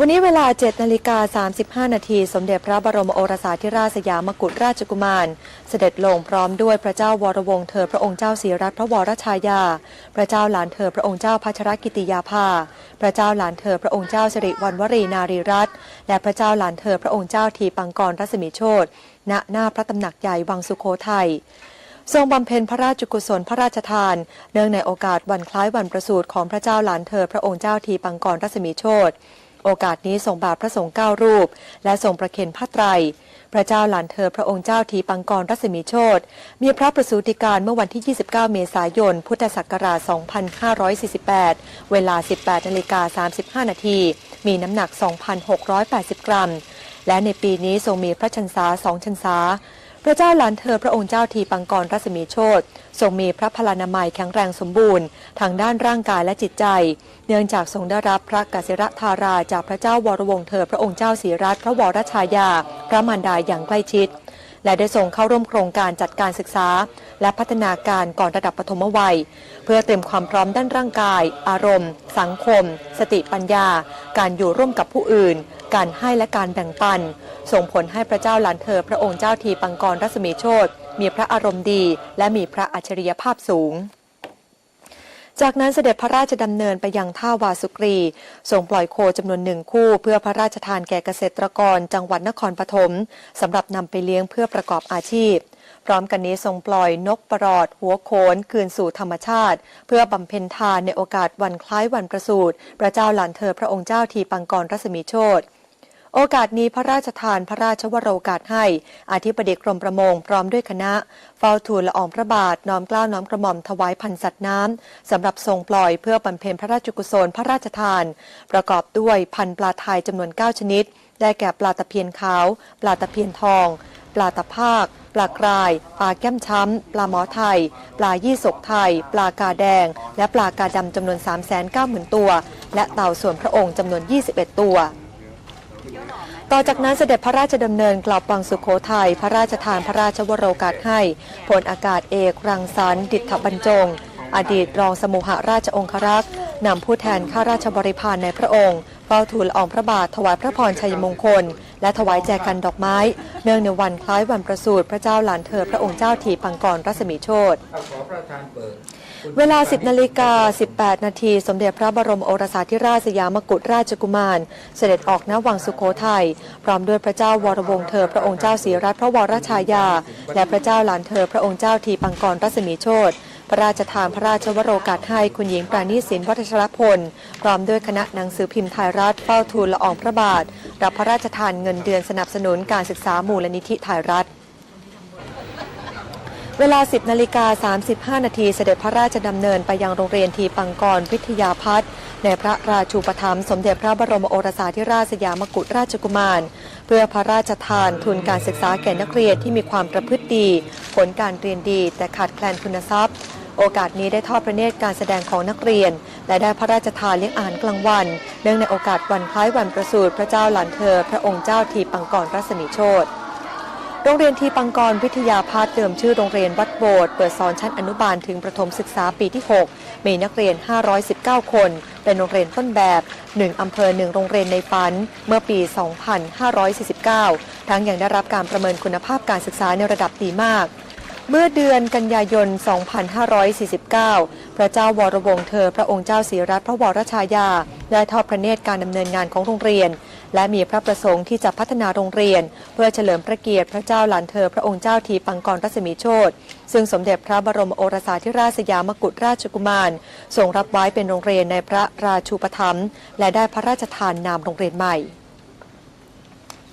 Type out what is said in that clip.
วันนี้เวลา 7 นาฬิกา 35 นาที สมเด็จพระบรมโอรสาธิราชสยามกุฎราชกุมาร เสด็จลงพร้อมด้วยพระเจ้าวรวงศ์เธอพระองค์เจ้าศรีรัตนพระวรชายา พระเจ้าหลานเธอพระองค์เจ้าพัชรกิติยาภา พระเจ้าหลานเธอพระองค์เจ้าสิริวัณวรีนารีรัตน์และพระเจ้าหลานเธอพระองค์เจ้าทีปังกรรัศมีโชตณหน้าพระตำหนักใหญ่วังสุโขทัยทรงบำเพ็ญพระราชกุศลพระราชทาน เนื่องในโอกาสวันคล้ายวันประสูติของพระเจ้าหลานเธอพระองค์เจ้าทีปังกรรัศมีโชต โอกาสนี้ทรงบาทพระสงฆ์เก้ารูป และทรงประเคนพระไตร พระเจ้าหลานเธอพระองค์เจ้าทีปังกรรัศมีโชตมีพระประสูติการเมื่อวันที่ 29 เมษายน พุทธศักราช 2548 เวลา 18นาฬิกา35 นาที มีน้ำหนัก 2,680 กรัม และในปีนี้ทรงมีพระชันษาสองชันษา พระเจ้าหลานเธอพระองค์เจ้าทีปังกรรัศมีโชตทรงมีพระพลานามัยแข็งแรงสมบูรณ์ทางด้านร่างกายและจิตใจ เนื่องจากทรงได้รับพระกสิรธาราจากพระเจ้าวรวงเธอพระองค์เจ้าศรีรัตนพระวรชายา พระมารดาอย่างใกล้ชิด และได้ทรงเข้าร่วมโครงการจัดการศึกษา และพัฒนาการก่อนระดับปฐมวัย เพื่อเตรียมความพร้อมด้านร่างกาย อารมณ์ สังคม สติปัญญา การอยู่ร่วมกับผู้อื่น การให้และการแบ่งปัน ส่งผลให้พระเจ้าหลานเธอพระองค์เจ้าทีปังกรรัศมีโชตมีพระอารมณ์ดี และมีพระอัจฉริยภาพสูง จากนั้นเสด็จพระราชดำเนินไปยังท่าวาสุกรีทรงปล่อยโคจำนวนหนึ่งคู่เพื่อพระราชทานแก่เกษตรกรจังหวัดนครปฐมสำหรับนำไปเลี้ยงเพื่อประกอบอาชีพ พร้อมกันนี้ทรงปล่อยนกประหลอด หัวโขนคืนสู่ธรรมชาติ เพื่อบำเพ็ญทานในโอกาสวันคล้ายวันประสูติพระเจ้าหลานเธอพระองค์เจ้าทีปังกรรัศมีโชต โอกาสนี้พระราชทานพระราชวโรกาสให้ อธิบดีกรมประมงพร้อมด้วยคณะ เฝ้าทูลละอองพระบาท น้อมเกล้าน้อมกระหม่อมถวายพันสัตว์น้ำสำหรับทรงปล่อยเพื่อบำเพ็ญพระราชกุศลพระราชทาน ประกอบด้วยพันปลาไทยจำนวน 9 ชนิด ได้แก่ปลาตะเพียนขาว ปลาตะเพียนทอง ปลาตะภาคปลากราย ปลาแก้มช้ำ ปลาหมอไทย ปลายี่สกไทย ปลากาแดง และปลากาดำจำนวน 390,000 ตัว และเต่าส่วนพระองค์จำนวน 21 ตัว ต่อจากนั้นเสด็จพระราชดำเนินกลับวังสุขโขทัยพระราชทานพระราชวโรกาสให้พลอากาศเอกรังสรรค์ดิษฐบรรจง อดีตรองสมุหราชองครักษ์นำผู้แทนข้าราชบริพารในพระองค์เฝ้าทูลอองพระบาทถวายพระพรชัยมงคล และถวายแจกันดอกไม้ เนื่องในวันคล้ายวันประสูติพระเจ้าหลานเธอพระองค์เจ้าถีปังกรรัศมีโชตขอประทาน เวลา 10นาฬิกา18 นาที สมเด็จพระบรมโอรสาธิราชสยามกุฎราชกุมาร เสด็จออกณวังสุโขทัยพร้อมด้วยพระเจ้าวรวงศ์เธอพระองค์เจ้าศรีรัตนพระวรชายา และพระเจ้าหลานเธอพระองค์เจ้าทีปังกรรัศมีโชตพระราชทานพระราชวโรกาสให้คุณหญิงปราณีสินวัชรพล พร้อมด้วยคณะหนังสือพิมพ์ไทยรัฐเฝ้าทูลละอองพระบาท รับพระราชทานเงินเดือนสนับสนุนการศึกษามูลนิธิไทยรัฐ เวลา 10นาฬิกา35 นาทีเสด็จพระราชดำเนินไปยังโรงเรียนทีปังกรวิทยาพัฒน์ในพระราชูปถัมภ์สมเด็จพระบรมโอรสาธิราชสยามกุฎราชกุมาร เพื่อพระราชทานทุนการศึกษาแก่นักเรียนที่มีความประพฤติดี ผลการเรียนดีแต่ขาดแคลนทุนทรัพย์ โอกาสนี้ได้ทอดพระเนตรการแสดงของนักเรียน และได้พระราชทานเลี้ยงอาหารกลางวัน เนื่องในโอกาสวันคล้ายวันประสูติพระเจ้าหลานเธอ พระองค์เจ้าทีปังกรรัศมีโชต โรงเรียนทีปังกรวิทยาพัฒน์เดิมชื่อโรงเรียนวัดโบสถ์เปิดสอนชั้นอนุบาลถึงประถมศึกษาปีที่ 6 มีนักเรียน 519 คน เป็นโรงเรียนต้นแบบ 1 อำเภอ 1 โรงเรียนในฝัน เมื่อปี 2549 ทั้งยังได้รับการประเมินคุณภาพการศึกษาในระดับดีมากเมื่อเดือนกันยายน 2549 พระเจ้าวรวงศ์เธอ พระองค์เจ้าศรีรัตนพระวรชายา ได้ทอดพระเนตรการดำเนินงานของโรงเรียน และมีพระประสงค์ที่จะพัฒนาโรงเรียน เพื่อเฉลิมพระเกียรติพระเจ้าหลานเธอพระองค์เจ้าทีปังกรรัศมีโชตซึ่งสมเด็จพระบรมโอรสาธิราชสยามกุฎราชกุมาร ทรงรับไว้เป็นโรงเรียนในพระราชูปถัมภ์และได้พระราชทานนามโรงเรียนใหม่